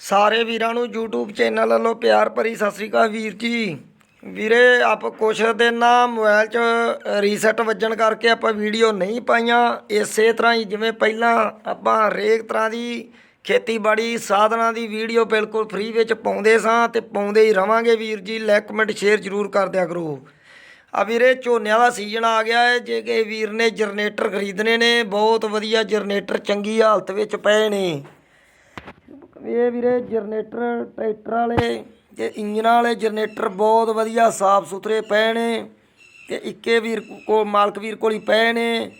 ਸਾਰੇ ਵੀਰਾਂ ਨੂੰ YouTube ਚੈਨਲ ਵੱਲੋਂ ਪਿਆਰ ਭਰੀ ਸਤਿ ਸ੍ਰੀ ਅਕਾਲ ਵੀਰ ਜੀ। ਵੀਰੇ, ਆਪ ਕੁਛ ਦਿਨ ਨਾ ਮੋਬਾਈਲ 'ਚ ਰੀਸੈਟ ਵੱਜਣ ਕਰਕੇ ਆਪਾਂ ਵੀਡੀਓ ਨਹੀਂ ਪਾਈਆਂ। ਇਸੇ ਤਰ੍ਹਾਂ ਹੀ ਜਿਵੇਂ ਪਹਿਲਾਂ ਆਪਾਂ ਹਰੇਕ ਤਰ੍ਹਾਂ ਦੀ ਖੇਤੀਬਾੜੀ ਸਾਧਨਾਂ ਦੀ ਵੀਡੀਓ ਬਿਲਕੁਲ ਫ੍ਰੀ ਵਿੱਚ ਪਾਉਂਦੇ ਸਾਂ ਤੇ ਪਾਉਂਦੇ ਹੀ ਰਵਾਂਗੇ ਵੀਰ ਜੀ। ਲਾਈਕ ਕਮੈਂਟ ਸ਼ੇਅਰ ਜ਼ਰੂਰ ਕਰ ਦਿਆ ਕਰੋ। ਆ ਵੀਰੇ, ਝੋਨਿਆਂ ਦਾ ਸੀਜ਼ਨ ਆ ਗਿਆ ਹੈ। ਜੇ ਕਿ ਵੀਰ ਨੇ ਜਨਰੇਟਰ ਖਰੀਦਣੇ ਨੇ, ਬਹੁਤ ਵਧੀਆ ਜਨਰੇਟਰ ਚੰਗੀ ਹਾਲਤ ਵਿੱਚ ਪਏ ਨੇ। ਇਹ ਵੀਰੇ ਜਨਰੇਟਰ, ਟਰੈਕਟਰ ਵਾਲੇ ਤੇ ਇੰਜਨ ਵਾਲੇ ਜਨਰੇਟਰ ਬਹੁਤ ਵਧੀਆ ਸਾਫ਼ ਸੁਥਰੇ ਪਏ ਨੇ ਤੇ ਇੱਕੇ ਵੀਰ ਕੋ, ਮਾਲਕ ਵੀਰ ਕੋਲ ਹੀ ਪਏ ਨੇ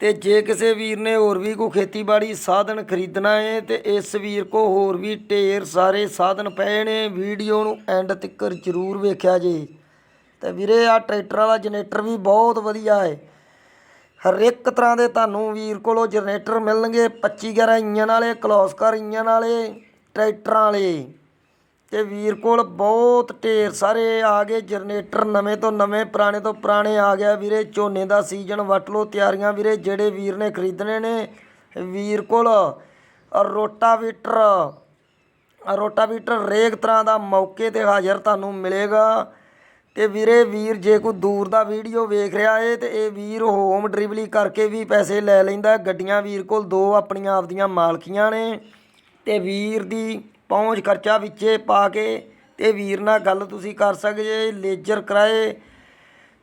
ਤੇ ਜੇ ਕਿਸੇ ਵੀਰ ਨੇ ਹੋਰ ਵੀ ਕੋਈ ਖੇਤੀਬਾੜੀ ਸਾਧਨ ਖਰੀਦਣਾ ਹੈ ਤੇ ਇਸ ਵੀਰ ਕੋ ਹੋਰ ਵੀ ਢੇਰ ਸਾਰੇ ਸਾਧਨ ਪਏ ਨੇ, ਵੀਡੀਓ ਨੂੰ ਐਂਡ ਤੱਕ ਜ਼ਰੂਰ ਵੇਖਿਆ ਜੇ। ਤੇ ਵੀਰੇ ਆ ਟਰੈਕਟਰ ਵਾਲਾ ਜਨਰੇਟਰ ਵੀ ਬਹੁਤ ਵਧੀਆ ਹੈ ਹਰ ਇੱਕ ਤਰ੍ਹਾਂ ਦੇ ਤੁਹਾਨੂੰ ਵੀਰ ਕੋਲੋਂ ਜਨਰੇਟਰ ਮਿਲਣਗੇ 25 11 ਇੰਜਨ ਵਾਲੇ ਕਲੋਸਕਰ ਇੰਜਨ ਵਾਲੇ, ਟਰੈਕਟਰਾਂ ਵਾਲੇ। ਤੇ ਵੀਰ ਕੋਲ ਬਹੁਤ ਢੇਰ ਸਾਰੇ ਆ ਗਏ ਜਨਰੇਟਰ, ਨਵੇਂ ਤੋਂ ਨਵੇਂ, ਪੁਰਾਣੇ ਤੋਂ ਪੁਰਾਣੇ ਆ ਗਿਆ ਵੀਰੇ। ਝੋਨੇ ਦਾ ਸੀਜ਼ਨ ਵੱਟ ਲੋ ਤਿਆਰੀਆਂ ਵੀਰੇ, ਜਿਹੜੇ ਵੀਰ ਨੇ ਖਰੀਦਣੇ ਨੇ, ਵੀਰ ਕੋਲ ਰੋਟਾਵੀਟਰ ਰੋਟਾਵੀਟਰ ਰੇਕ ਤਰ੍ਹਾਂ ਦਾ ਮੌਕੇ ਤੇ ਹਾਜ਼ਰ ਤੁਹਾਨੂੰ ਮਿਲੇਗਾ। ਤੇ ਵੀਰੇ ਵੀਰ ਜੇ ਕੋਈ ਦੂਰ ਦਾ ਵੀਡੀਓ ਵੇਖ ਰਿਹਾ ਏ ਤੇ ਇਹ ਵੀਰ ਹੋਮ ਡਿਲੀਵਰੀ ਕਰਕੇ ਵੀ ਪੈਸੇ ਲੈ ਲੈਂਦਾ ਗੱਡੀਆਂ ਵੀਰ ਕੋਲ ਦੋ ਆਪਣੀਆਂ ਆਪਦੀਆਂ ਮਾਲਕੀਆਂ ਨੇ ਤੇ ਵੀਰ ਦੀ ਪਹੁੰਚ ਖਰਚਾ ਵਿੱਚੇ ਪਾ ਕੇ ਤੇ ਵੀਰ ਨਾਲ ਗੱਲ ਤੁਸੀਂ ਕਰ ਸਕਦੇ ਲੇਜ਼ਰ ਕਰਾਏ।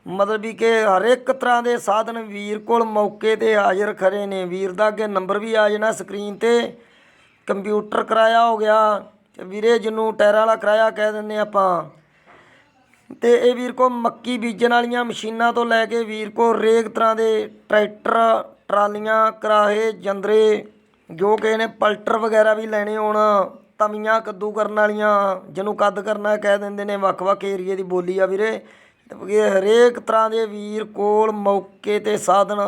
ਮਤਲਬ ਵੀ ਕਿ ਹਰ ਇੱਕ ਤਰ੍ਹਾਂ ਦੇ ਸਾਧਨ ਵੀਰ ਕੋਲ ਮੌਕੇ ਤੇ ਹਾਜ਼ਰ ਖਰੇ ਨੇ। ਵੀਰ ਦਾ ਅੱਗੇ ਨੰਬਰ ਵੀ ਆ ਜਾਣਾ ਸਕਰੀਨ ਤੇ। ਕੰਪਿਊਟਰ ਕਰਾਇਆ ਹੋ ਗਿਆ। ਤੇ ਵੀਰੇ ਜਿਹਨੂੰ ਟਾਇਰਾਂ ਵਾਲਾ ਕਰਾਇਆ ਕਹਿ ਦਿੰਦੇ ਆਪਾਂ। ਤੇ ਇਹ ਵੀਰ ਕੋ ਮੱਕੀ ਬੀਜਣ ਵਾਲੀਆਂ ਮਸ਼ੀਨਾਂ ਤੋਂ ਲੈ ਕੇ ਵੀਰ ਕੋ ਰੇਕ ਤਰ੍ਹਾਂ ਦੇ ਟਰੈਕਟਰ, ਟਰਾਲੀਆਂ, ਕਰਾਹੇ, ਜੰਦਰੇ, ਜੋ ਕਿ ਨੇ ਪਲਟਰ ਵਗੈਰਾ ਵੀ ਲੈਣੇ ਹੋਣ ਤਮੀਆਂ ਕੱਦੂ ਕਰਨ ਵਾਲੀਆਂ, ਜਿਹਨੂੰ ਕੱਦ ਕਰਨਾ ਕਹਿ ਦਿੰਦੇ ਨੇ ਵੱਖ-ਵੱਖ ਏਰੀਏ ਦੀ ਬੋਲੀ ਆ ਵੀਰੇ। ਇਹ ਹਰੇਕ ਤਰ੍ਹਾਂ ਦੇ ਵੀਰ ਕੋਲ ਮੌਕੇ ਤੇ ਸਾਧਨ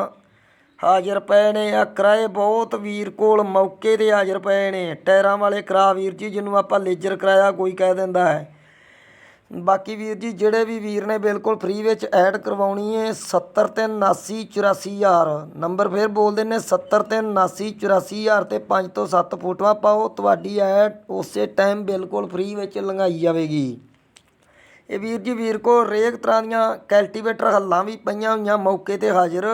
ਹਾਜ਼ਰ ਪਏ ਨੇ ਆ, ਕਿਰਾਏ ਬਹੁਤ ਵੀਰ ਕੋਲ ਮੌਕੇ ਤੇ ਹਾਜ਼ਰ ਪਏ ਨੇ। ਟਾਇਰਾਂ ਵਾਲੇ ਕਿਰਾ ਵੀਰ ਜੀ, ਜਿਹਨੂੰ ਆਪਾਂ ਲੇਜਰ ਕਰਾਇਆ, ਕੋਈ ਕਹਿ ਦਿੰਦਾ ਹੈ। ਬਾਕੀ ਵੀਰ ਜੀ, ਜਿਹੜੇ ਵੀ ਵੀਰ ਨੇ ਬਿਲਕੁਲ ਫ੍ਰੀ ਵਿੱਚ ਐਡ ਕਰਵਾਉਣੀ ਹੈ 70 ਤੇ 79 84000 ਨੰਬਰ ਫੇਰ ਬੋਲ ਦਿੰਨੇ 70 ਤੇ 79 84000 ਤੇ 5 ਤੋਂ 7 ਫੋਟੋਆਂ ਪਾਓ। ਤੁਹਾਡੀ ਐਡ ਉਸੇ ਟਾਈਮ ਬਿਲਕੁਲ ਫ੍ਰੀ ਵਿੱਚ ਲੰਘਾਈ ਜਾਵੇਗੀ। ਇਹ ਵੀਰ ਜੀ, ਵੀਰ ਕੋ ਰੇਕ ਤਰ੍ਹਾਂ ਦੀਆਂ ਕਲਟੀਵੇਟਰ ਹੱਲਾਂ ਵੀ ਪਈਆਂ ਹੋਈਆਂ ਮੌਕੇ ਤੇ ਹਾਜ਼ਰ।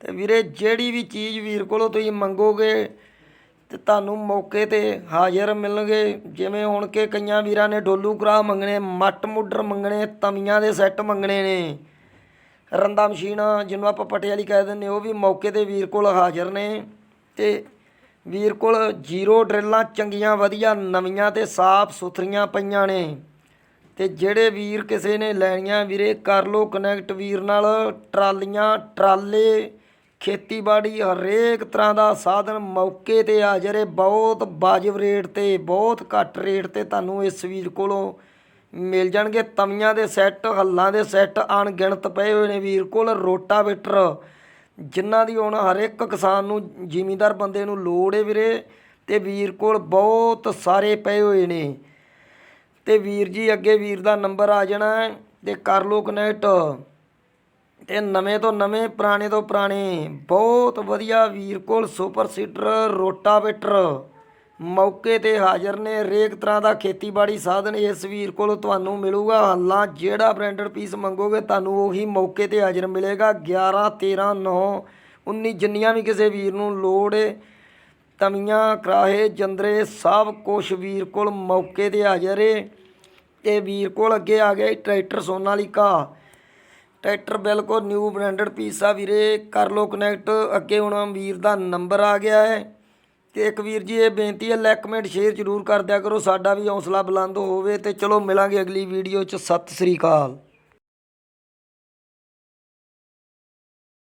ਤੇ ਵੀਰੇ, ਜਿਹੜੀ ਵੀ ਚੀਜ਼ ਵੀਰ ਕੋਲੋਂ ਤੁਸੀਂ ਮੰਗੋਗੇ ਅਤੇ ਤੁਹਾਨੂੰ ਮੌਕੇ ਤੇ ਹਾਜ਼ਰ ਮਿਲਣਗੇ। ਜਿਵੇਂ ਹੁਣ ਕਿ ਕਈਆਂ ਵੀਰਾਂ ਨੇ ਡੋਲੂ ਕਰਾ ਮੰਗਣੇ, ਮੱਟ ਮੁੱਡਰ ਮੰਗਣੇ, ਤਵੀਆਂ ਦੇ ਸੈੱਟ ਮੰਗਣੇ ਨੇ। ਰੰਦਾ ਮਸ਼ੀਨ, ਜਿਹਨੂੰ ਆਪਾਂ ਪਟਿਆਲੀ ਕਹਿ ਦਿੰਦੇ, ਉਹ ਵੀ ਮੌਕੇ ਤੇ ਵੀਰ ਕੋਲ ਹਾਜ਼ਰ ਨੇ। ਤੇ ਵੀਰ ਕੋਲ ਜ਼ੀਰੋ ਡਰਿੱਲਾਂ ਚੰਗੀਆਂ, ਵਧੀਆ, ਨਵੀਆਂ ਤੇ ਸਾਫ਼ ਸੁਥਰੀਆਂ ਪਈਆਂ ਨੇ। ਤੇ ਜਿਹੜੇ ਵੀਰ ਕਿਸੇ ਨੇ ਲੈਣੀਆਂ ਵੀਰੇ, ਕਰ ਲੋ ਕਨੈਕਟ ਵੀਰ ਨਾਲ। ਟਰਾਲੀਆਂ, ਟਰਾਲੇ ਖੇਤੀਬਾੜੀ ਹਰੇਕ ਤਰ੍ਹਾਂ ਦਾ ਸਾਧਨ ਮੌਕੇ ਤੇ ਹਾਜ਼ਰ ਹੈ ਬਹੁਤ ਵਾਜਬ ਰੇਟ ਤੇ, ਬਹੁਤ ਘੱਟ ਰੇਟ ਤੇ ਤੁਹਾਨੂੰ ਇਸ ਵੀਰ ਕੋਲੋਂ ਮਿਲ ਜਾਣਗੇ। ਤਵੀਆਂ ਦੇ ਸੈੱਟ, ਹੱਲਾਂ ਦੇ ਸੈੱਟ ਅਣਗਿਣਤ ਪਏ ਹੋਏ ਨੇ ਵੀਰ ਕੋਲ, ਰੋਟਾਵੇਟਰ, ਜਿਨ੍ਹਾਂ ਦੀ ਹੁਣ ਹਰ ਇੱਕ ਕਿਸਾਨ ਨੂੰ ਜ਼ਿਮੀਂਦਾਰ ਬੰਦੇ ਨੂੰ ਲੋੜ ਹੈ ਵੀਰੇ। ਤੇ ਵੀਰ ਕੋਲ ਬਹੁਤ ਸਾਰੇ ਪਏ ਹੋਏ ਨੇ। ਤੇ ਵੀਰ ਜੀ ਅੱਗੇ ਵੀਰ ਦਾ ਨੰਬਰ ਆ ਜਾਣਾ ਹੈ ਤੇ ਕਰ ਲੋ ਕਨੈਕਟ ਤੇ ਨਵੇਂ ਤੋਂ ਨਵੇਂ, ਪੁਰਾਣੇ ਤੋਂ ਪੁਰਾਣੇ। ਬਹੁਤ ਵਧੀਆ ਵੀਰ ਕੋਲ ਸੁਪਰ ਸੀਡਰ, ਰੋਟਾਵੇਟਰ। ਮੌਕੇ ਤੇ ਹਾਜ਼ਰ ਨੇ। ਹਰੇਕ ਤਰ੍ਹਾਂ ਦਾ ਖੇਤੀਬਾੜੀ ਸਾਧਨ ਇਸ ਵੀਰ ਕੋਲ ਤੁਹਾਨੂੰ ਮਿਲੂਗਾ। ਹਾਲਾਂ ਜਿਹੜਾ ਬ੍ਰਾਂਡਡ ਪੀਸ ਮੰਗੋਗੇ, ਤੁਹਾਨੂੰ ਉਹੀ ਮੌਕੇ ਤੇ ਹਾਜ਼ਰ ਮਿਲੇਗਾ। 11 13 9 19 ਜਿੰਨੀਆਂ ਵੀ ਕਿਸੇ ਵੀਰ ਨੂੰ ਲੋੜ ਏ, ਤਵੀਆਂ, ਕਰਾਹੇ, ਜੰਦਰੇ, ਸਭ ਕੁਛ ਵੀਰ ਕੋਲ ਮੌਕੇ ਤੇ ਹਾਜ਼ਰ ਏ। ਤੇ ਵੀਰ ਕੋਲ ਅੱਗੇ ਆ ਗਿਆ ਜੀ, ਟਰੈਕਟਰ ਸੋਨਾਲੀਕਾ। ਟਰੈਕਟਰ ਬਿਲਕੁਲ ਨਿਊ ਬ੍ਰਾਂਡਡ ਪੀਸ ਆ ਵੀਰੇ, ਕਰ ਲੋ ਕਨੈਕਟ ਅੱਗੇ ਹੁਣ ਵੀਰ ਦਾ ਨੰਬਰ ਆ ਗਿਆ ਹੈ। ਤੇ ਇੱਕ ਵੀਰ ਜੀ, ਇਹ ਬੇਨਤੀ ਹੈ ਲਾਈਕ ਕਮੈਂਟ ਸ਼ੇਅਰ ਜ਼ਰੂਰ ਕਰ ਦਿਆ ਕਰੋ। ਸਾਡਾ ਵੀ ਹੌਸਲਾ ਬੁਲੰਦ ਹੋਵੇ ਤੇ ਚਲੋ ਮਿਲਾਂਗੇ ਅਗਲੀ ਵੀਡੀਓ 'ਚ। ਸਤਿ ਸ੍ਰੀ ਅਕਾਲ।